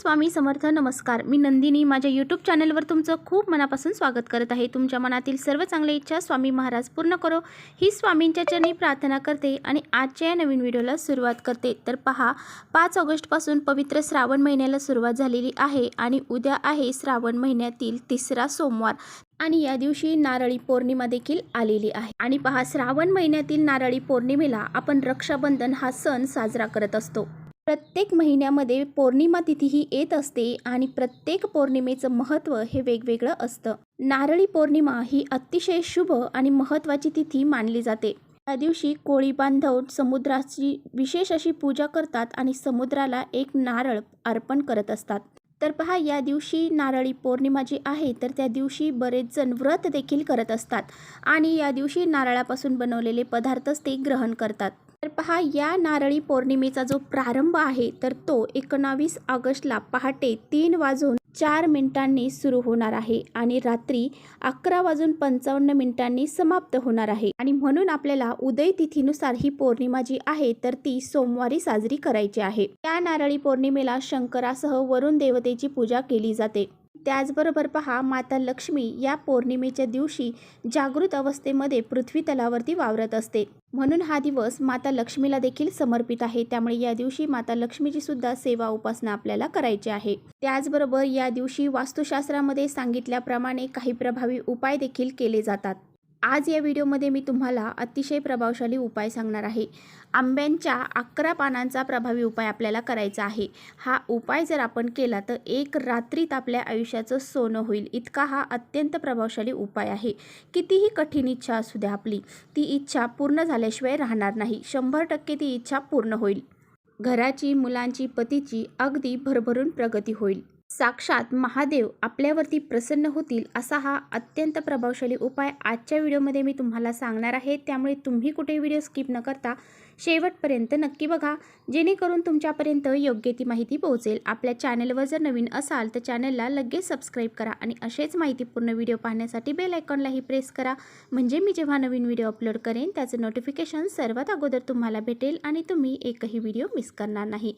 स्वामी समर्थ नमस्कार. मी नंदिनी. माझ्या यूट्यूब चॅनलवर तुमचं खूप मनापासून स्वागत करत आहे. तुमच्या मनातील सर्व चांगल्या इच्छा स्वामी महाराज पूर्ण करो. ही स्वामींच्या चरणी प्रार्थना करते आणि आजच्या या नवीन व्हिडिओला सुरुवात करते. तर पहा पाच ऑगस्टपासून पवित्र श्रावण महिन्याला सुरुवात झालेली आहे आणि उद्या आहे श्रावण महिन्यातील तिसरा सोमवार. आणि या दिवशी नारळी पौर्णिमा देखील आलेली आहे. आणि पहा श्रावण महिन्यातील नारळी पौर्णिमेला आपण रक्षाबंधन हा सण साजरा करत असतो. प्रत्येक महिन्यामध्ये पौर्णिमा तिथी ही येत असते आणि प्रत्येक पौर्णिमेचं महत्त्व हे वेगवेगळं असतं. नारळी पौर्णिमा ही अतिशय शुभ आणि महत्त्वाची तिथी मानली जाते. या दिवशी कोळी बांधव समुद्राची विशेष अशी पूजा करतात आणि समुद्राला एक नारळ अर्पण करत असतात. तर पहा या दिवशी नारळी पौर्णिमा जी आहे तर त्या दिवशी बरेच जण व्रत देखील करत असतात आणि या दिवशी नारळापासून बनवलेले पदार्थच ते ग्रहण करतात. तर पहा या नारळी पौर्णिमेचा जो प्रारंभ आहे तर तो एकोणावीस ऑगस्टला पहाटे तीन वाजून चार मिनिटांनी सुरू होणार आहे आणि रात्री अकरा वाजून पंचावन्न मिनिटांनी समाप्त होणार आहे. आणि म्हणून आपल्याला उदय तिथीनुसार ही पौर्णिमा जी आहे तर ती सोमवारी साजरी करायची आहे. त्या नारळी पौर्णिमेला शंकरासह वरुण देवतेची पूजा केली जाते. त्याचबरोबर पहा माता लक्ष्मी या पौर्णिमेच्या दिवशी जागृत अवस्थेमध्ये पृथ्वी तलावरती वावरत असते. म्हणून हा दिवस माता लक्ष्मीला देखील समर्पित आहे. त्यामुळे या दिवशी माता लक्ष्मीची सुद्धा सेवा उपासना आपल्याला करायची आहे. त्याचबरोबर या दिवशी वास्तुशास्त्रामध्ये सांगितल्याप्रमाणे काही प्रभावी उपाय देखील केले जातात. आज या व्हिडिओमध्ये मी तुम्हाला अतिशय प्रभावशाली उपाय सांगणार आहे. आंब्यांच्या अकरा पानांचा प्रभावी उपाय आपल्याला करायचा आहे. हा उपाय जर आपण केला तर एक रात्रीत आपल्या आयुष्याचं सोनं होईल. इतका हा अत्यंत प्रभावशाली उपाय आहे. कितीही कठीण इच्छा असू द्या आपली ती इच्छा पूर्ण झाल्याशिवाय राहणार नाही. शंभर टक्के ती इच्छा पूर्ण होईल. घराची मुलांची पतीची अगदी भरभरून प्रगती होईल. साक्षात महादेव आपल्यावरती प्रसन्न होतील असा हा अत्यंत प्रभावशाली उपाय आजच्या व्हिडिओमध्ये मी तुम्हाला सांगणार आहे. त्यामुळे तुम्ही कुठे व्हिडिओ स्किप न करता शेवटपर्यंत नक्की बघा. जेणेकरून तुमच्यापर्यंत योग्य ती माहिती पोहोचेल. आपल्या चॅनलवर जर नवीन असाल तर चॅनलला लगेच सबस्क्राईब करा आणि असेच माहितीपूर्ण व्हिडिओ पाहण्यासाठी बेल आयकॉनलाही प्रेस करा. म्हणजे मी जेव्हा नवीन व्हिडिओ अपलोड करेन त्याचं नोटिफिकेशन सर्वात अगोदर तुम्हाला भेटेल आणि तुम्ही एकही व्हिडिओ मिस करणार नाही.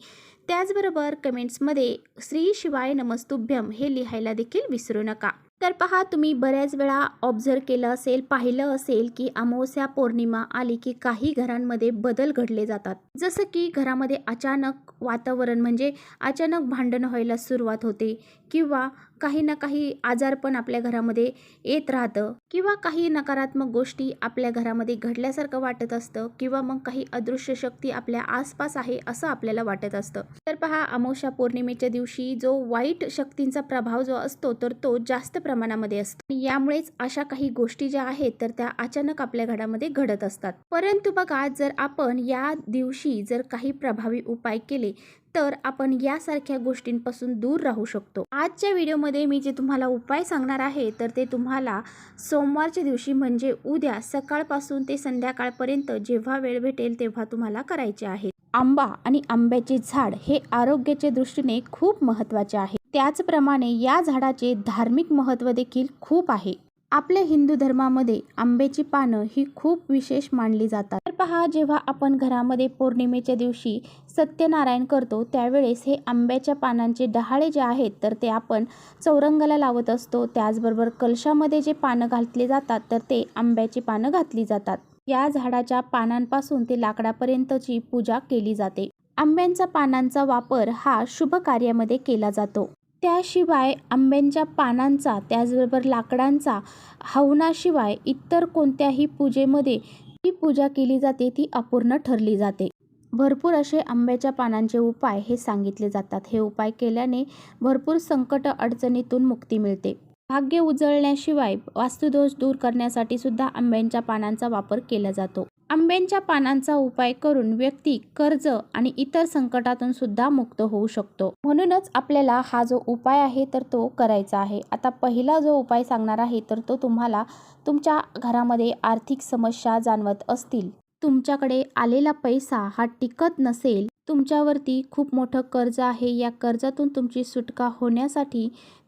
त्याचबरोबर कमेंट्समध्ये श्री शिवाय नमस्तुभ्यम हे लिहायला देखील विसरू नका. तर पहा तुम्ही बऱ्याच वेळा ऑब्झर्व केलं असेल पाहिलं असेल की अमावस्या पौर्णिमा आली की काही घरांमध्ये बदल घडले जातात. जसं की घरामध्ये अचानक वातावरण म्हणजे अचानक भांडण व्हायला सुरुवात होते किंवा काही ना काही आजारपण आपल्या घरामध्ये येत राहतं. किंवा काही नकारात्मक गोष्टी आपल्या घरामध्ये घडल्यासारखं वाटत असतं. किंवा मग काही अदृश्य शक्ती आपल्या आसपास आहे असं आपल्याला वाटत असतं. तर पहा अमावस्या पौर्णिमेच्या दिवशी जो वाईट शक्तींचा प्रभाव जो असतो तर तो जास्त प्रमाणामध्ये असतो. यामुळेच अशा काही गोष्टी ज्या आहेत तर त्या अचानक आपल्या घरामध्ये घडत असतात. परंतु बघा जर आपण या दिवशी जर काही प्रभावी उपाय केले तर आपण यासारख्या गोष्टींपासून दूर राहू शकतो. आजच्या व्हिडिओमध्ये मी जे तुम्हाला उपाय सांगणार आहे तर ते तुम्हाला सोमवारच्या दिवशी म्हणजे उद्या सकाळपासून ते संध्याकाळपर्यंत जेव्हा वेळ भेटेल तेव्हा तुम्हाला करायचे आहे. आंबा आणि आंब्याचे झाड हे आरोग्याच्या दृष्टीने खूप महत्त्वाचे आहे. त्याचप्रमाणे या झाडाचे धार्मिक महत्त्व देखील खूप आहे. आपल्या हिंदू धर्मामध्ये आंब्याची पानं ही खूप विशेष मानली जातात. तर पहा जेव्हा आपण घरामध्ये पौर्णिमेच्या दिवशी सत्यनारायण करतो त्यावेळेस हे आंब्याच्या पानांचे डहाळे जे आहेत तर ते आपण चौरंगाला लावत असतो. त्याचबरोबर कलशामध्ये जे पानं घातले जातात तर ते आंब्याची पानं घातली जातात. या झाडाच्या पानांपासून ते लाकडापर्यंतची पूजा केली जाते. आंब्यांचा पानांचा वापर हा शुभ कार्यामध्ये केला जातो. त्याशिवाय आंब्यांच्या पानांचा त्याचबरोबर लाकडांचा हवनाशिवाय इतर कोणत्याही पूजेमध्ये जी पूजा केली जाते ती अपूर्ण ठरली जाते. भरपूर असे आंब्याच्या पानांचे उपाय हे सांगितले जातात. हे उपाय केल्याने भरपूर संकट अडचणीतून मुक्ती मिळते. भाग्य उजळण्याशिवाय वास्तुदोष दूर करण्यासाठी सुद्धा आंब्यांच्या पानांचा वापर केला जातो. आंब्यांच्या पानांचा उपाय करून व्यक्ती कर्ज आणि इतर संकटातून सुद्धा मुक्त होऊ शकतो. म्हणूनच आपल्याला हा जो उपाय आहे तर तो करायचा आहे. आता पहिला जो उपाय सांगणार आहे तर तो तुम्हाला तुमच्या घरामध्ये आर्थिक समस्या जाणवत असतील. तुमच्याकडे आलेला पैसा हा टिकत नसेल तुमच्यावरती खूप मोठं कर्ज आहे. या कर्जातून तुमची सुटका होण्यासाठी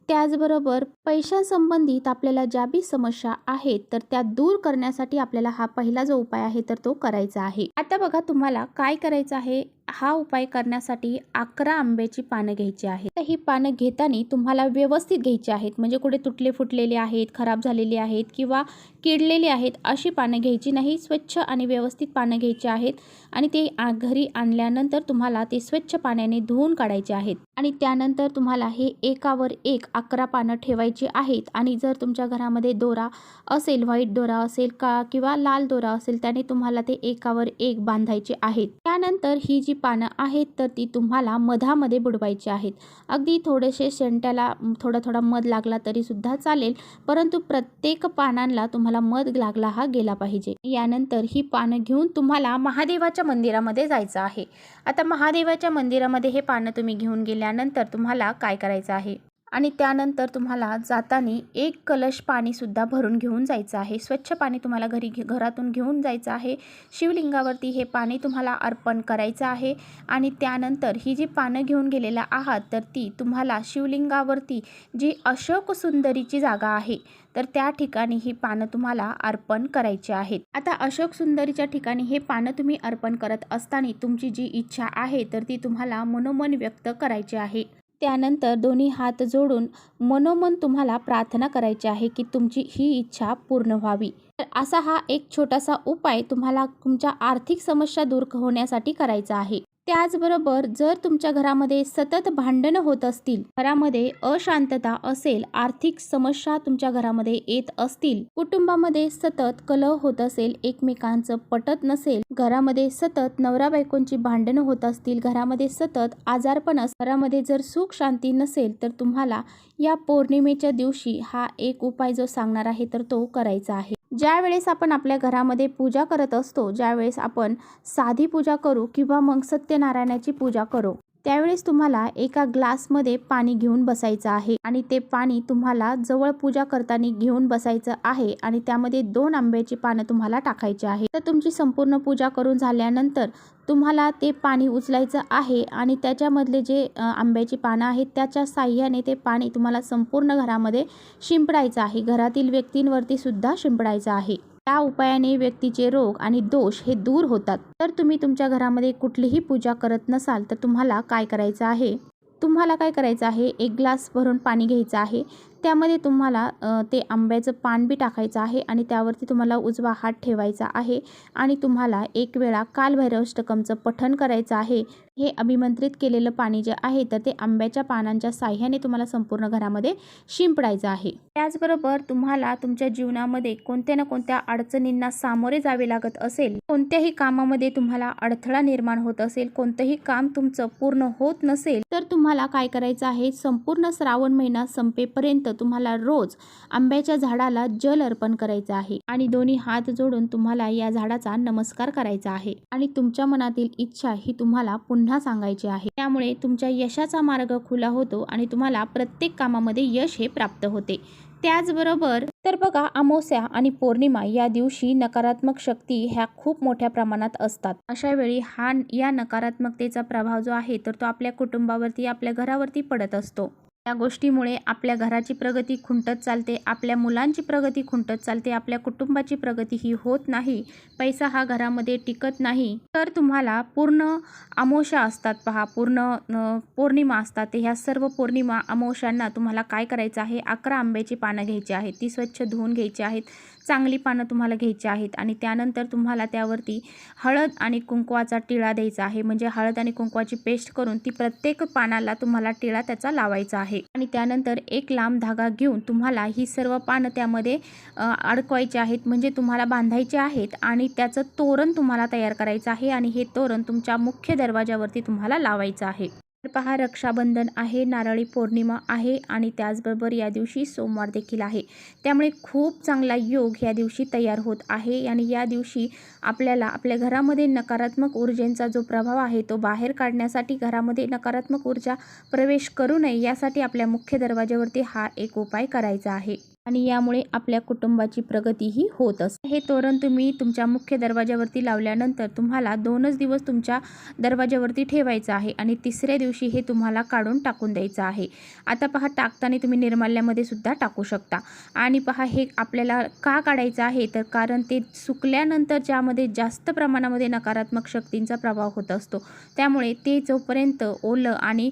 त्याचबरोबर पैशासंबंधित आपल्याला ज्या बी समस्या आहेत तर त्या दूर करण्यासाठी आपल्याला हा पहिला जो उपाय आहे तर तो करायचा आहे. आता बघा तुम्हाला काय करायचं आहे? हा उपाय करण्यासाठी अकरा आंब्याची पानं घ्यायची आहेत. तर ही पानं घेताना तुम्हाला व्यवस्थित घ्यायची आहेत. म्हणजे कुठे तुटले फुटलेले आहेत खराब झालेले आहेत किंवा किडलेली आहेत अशी पानं घ्यायची नाही. स्वच्छ आणि व्यवस्थित पानं घ्यायची आहेत आणि ते घरी आणल्यानंतर तुम्हाला ते स्वच्छ पाण्याने धुवून काढायचे आहेत. आणि त्यानंतर तुम्हाला हे एकावर एक अकरा पानं ठेवायची आहेत. आणि जर तुमच्या घरामध्ये दोरा असेल व्हाईट दोरा असेल का किंवा लाल दोरा असेल त्याने तुम्हाला ते एकावर एक बांधायचे आहेत. त्यानंतर ही जी पानं आहेत तर ती तुम्हाला मधामध्ये बुडवायची आहेत. अगदी थोडेसे शेंट्याला थोडा थोडा मध लागला तरी सुद्धा चालेल परंतु प्रत्येक पानांना तुम्हाला मध लागला हा गेला पाहिजे. यानंतर ही पानं घेऊन तुम्हाला महादेवाच्या मंदिरामध्ये जायचं आहे. आता महादेवाच्या मंदिरामध्ये हे पानं तुम्ही घेऊन गेल्यानंतर तुम्हाला काय करायचं आहे? आणि त्यानंतर तुम्हाला जाताना एक कलश पाणीसुद्धा भरून घेऊन जायचं आहे. स्वच्छ पाणी तुम्हाला घरी घे घरातून घेऊन जायचं आहे. शिवलिंगावरती हे पाणी तुम्हाला अर्पण करायचं आहे आणि त्यानंतर ही जी पानं घेऊन गेलेला आहात तर ती तुम्हाला शिवलिंगावरती जी अशोक सुंदरीची जागा आहे तर त्या ठिकाणी ही पानं तुम्हाला अर्पण करायची आहेत. आता अशोक सुंदरीच्या ठिकाणी हे पानं तुम्ही अर्पण करत असताना तुमची जी इच्छा आहे तर ती तुम्हाला मनोमन व्यक्त करायची आहे. त्यानंतर दोन्ही हात जोडून मनोमन तुम्हाला प्रार्थना करायची आहे की तुमची ही इच्छा पूर्ण व्हावी. तर असा हा एक छोटासा उपाय तुम्हाला तुमच्या आर्थिक समस्या दूर होण्यासाठी करायचा आहे. त्याचबरोबर जर तुमच्या घरामध्ये सतत भांडणं होत असतील घरामध्ये अशांतता असेल आर्थिक समस्या तुमच्या घरामध्ये येत असतील कुटुंबामध्ये सतत कलह होत असेल एकमेकांचं पटत नसेल घरामध्ये सतत नवरा बायकोंची भांडणं होत असतील घरामध्ये सतत आजारपण घरामध्ये जर सुख शांती नसेल तर तुम्हाला या पौर्णिमेच्या दिवशी हा एक उपाय जो सांगणार आहे तर तो करायचा आहे. ज्यावेळेस आपण आपल्या घरामध्ये पूजा करत असतो ज्यावेळेस आपण साधी पूजा करू किंवा मग सत्यनारायणाची पूजा करू. त्यावेळेस तुम्हाला एका ग्लासमध्ये पाणी घेऊन बसायचं आहे आणि ते पाणी तुम्हाला जवळ पूजा करताना घेऊन बसायचं आहे आणि त्यामध्ये दोन आंब्याची पानं तुम्हाला टाकायची आहे. तर तुमची संपूर्ण पूजा करून झाल्यानंतर तुम्हाला ते पाणी उचलायचं आहे आणि त्याच्यामधले जे आंब्याची पानं आहेत त्याच्या साह्याने ते पाणी तुम्हाला संपूर्ण घरामध्ये शिंपडायचं आहे. घरातील व्यक्तींवरती सुद्धा शिंपडायचं आहे. त्या उपायाने व्यक्तीचे रोग आणि दोष हे दूर होतात. तर तुम्ही तुमच्या घरामध्ये कुठलीही पूजा करत नसाल तर तुम्हाला काय करायचं आहे? तुम्हाला काय करायचं आहे? एक ग्लास भरून पाणी घ्यायचं आहे. त्यामध्ये तुम्हाला ते आंब्याचं पान बी टाकायचं आहे आणि त्यावरती तुम्हाला उजवा हात ठेवायचा आहे आणि तुम्हाला एक वेळा कालभैरवष्टकमचं पठण करायचं आहे. हे अभिमंत्रित केलेलं पाणी जे आहे तर ते आंब्याच्या पानांच्या साह्याने तुम्हाला संपूर्ण घरामध्ये शिंपडायचं आहे. त्याचबरोबर तुम्हाला तुमच्या जीवनामध्ये कोणत्या ना कोणत्या अडचणींना सामोरे जावे लागत असेल कोणत्याही कामामध्ये तुम्हाला अडथळा निर्माण होत असेल कोणतंही काम तुमचं पूर्ण होत नसेल तर तुम्हाला काय करायचं आहे संपूर्ण श्रावण महिना संपेपर्यंत तुम्हाला रोज आंब्याच्या झाडाला जल अर्पण करायचं आहे आणि दोन्ही हात जोडून तुम्हाला या झाडाचा नमस्कार करायचा आहे. आणि तुमच्या मनातील इच्छा ही तुम्हाला पुन्हा सांगायची आहे. त्यामुळे तुमच्या यशाचा मार्ग खुला होतो आणि तुम्हाला प्रत्येक कामामध्ये यश हे प्राप्त होते. त्याचबरोबर तर बघा अमावस्या आणि पौर्णिमा या दिवशी नकारात्मक शक्ती ह्या खूप मोठ्या प्रमाणात असतात. अशा वेळी हा या नकारात्मकतेचा प्रभाव जो आहे तर तो आपल्या कुटुंबावरती आपल्या घरावरती पडत असतो. या गोष्टीमुळे आपल्या घराची प्रगती खुंटत चालते आपल्या मुलांची प्रगती खुंटत चालते आपल्या कुटुंबाची प्रगती ही होत नाही पैसा हा घरामध्ये टिकत नाही. तर तुम्हाला पूर्ण अमोशा असतात पहा पूर्ण पौर्णिमा असतात. ह्या सर्व पौर्णिमा अमोशांना तुम्हाला काय करायचं आहे? अकरा आंब्याची पानं घ्यायची आहेत ती स्वच्छ धुवून घ्यायची आहेत. चांगली पानं तुम्हाला घ्यायची आहेत आणि त्यानंतर तुम्हाला त्यावरती हळद आणि कुंकवाचा टिळा द्यायचा आहे. म्हणजे हळद आणि कुंकवाची पेस्ट करून ती प्रत्येक पानाला तुम्हाला टिळा त्याचा लावायचा आहे. आणि त्यानंतर एक लांब धागा घेऊन तुम्हाला ही सर्व पानं त्यामध्ये अडकवायची आहेत. म्हणजे तुम्हाला बांधायचे आहेत आणि त्याचं तोरण तुम्हाला तयार करायचं आहे. आणि हे तोरण तुमच्या मुख्य दरवाजावरती तुम्हाला लावायचं आहे. तर पहा रक्षाबंधन आहे नारळी पौर्णिमा आहे आणि त्याचबरोबर या दिवशी सोमवार देखील आहे. त्यामुळे खूप चांगला योग या दिवशी तयार होत आहे आणि या दिवशी आपल्याला आपल्या घरामध्ये नकारात्मक ऊर्जेचा जो प्रभाव आहे तो बाहेर काढण्यासाठी घरामध्ये नकारात्मक ऊर्जा प्रवेश करू नये यासाठी आपल्या मुख्य दरवाज्यावरती हा एक उपाय करायचा आहे. आणि यामुळे आपल्या कुटुंबाची प्रगतीही होत असते हे तोरण तुम्ही तुमच्या मुख्य दरवाजावरती लावल्यानंतर तुम्हाला दोनच दिवस तुमच्या दरवाजावरती ठेवायचं आहे आणि तिसऱ्या दिवशी हे तुम्हाला काढून टाकून द्यायचं आहे. आता पहा टाकताना तुम्ही निर्माल्यामध्ये सुद्धा टाकू शकता. आणि पहा हे आपल्याला का काढायचं आहे? तर कारण ते सुकल्यानंतर ज्यामध्ये जास्त प्रमाणामध्ये नकारात्मक शक्तींचा प्रभाव होत असतो. त्यामुळे ते जोपर्यंत ओलं आणि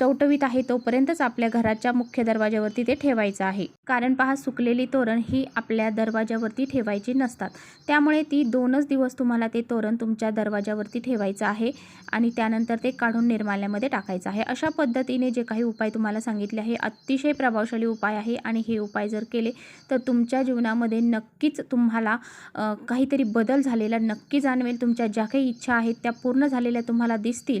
टवटवीत आहे तोपर्यंतच आपल्या घराच्या मुख्य दरवाजावरती ते ठेवायचं आहे. कारण पहा सुकलेली तोरण ही आपल्या दरवाजावरती ठेवायची नसतात. त्यामुळे ती दोनच दिवस तुम्हाला ते तोरण तुमच्या दरवाजावरती ठेवायचं आहे आणि त्यानंतर ते काढून निर्माल्यामध्ये टाकायचं आहे. अशा पद्धतीने जे काही उपाय तुम्हाला सांगितले आहे अतिशय प्रभावशाली उपाय आहे आणि हे उपाय जर केले तर तुमच्या जीवनामध्ये नक्कीच तुम्हाला काहीतरी बदल झालेला नक्की जाणवेल. तुमच्या ज्या काही इच्छा आहेत त्या पूर्ण झालेल्या तुम्हाला दिसतील.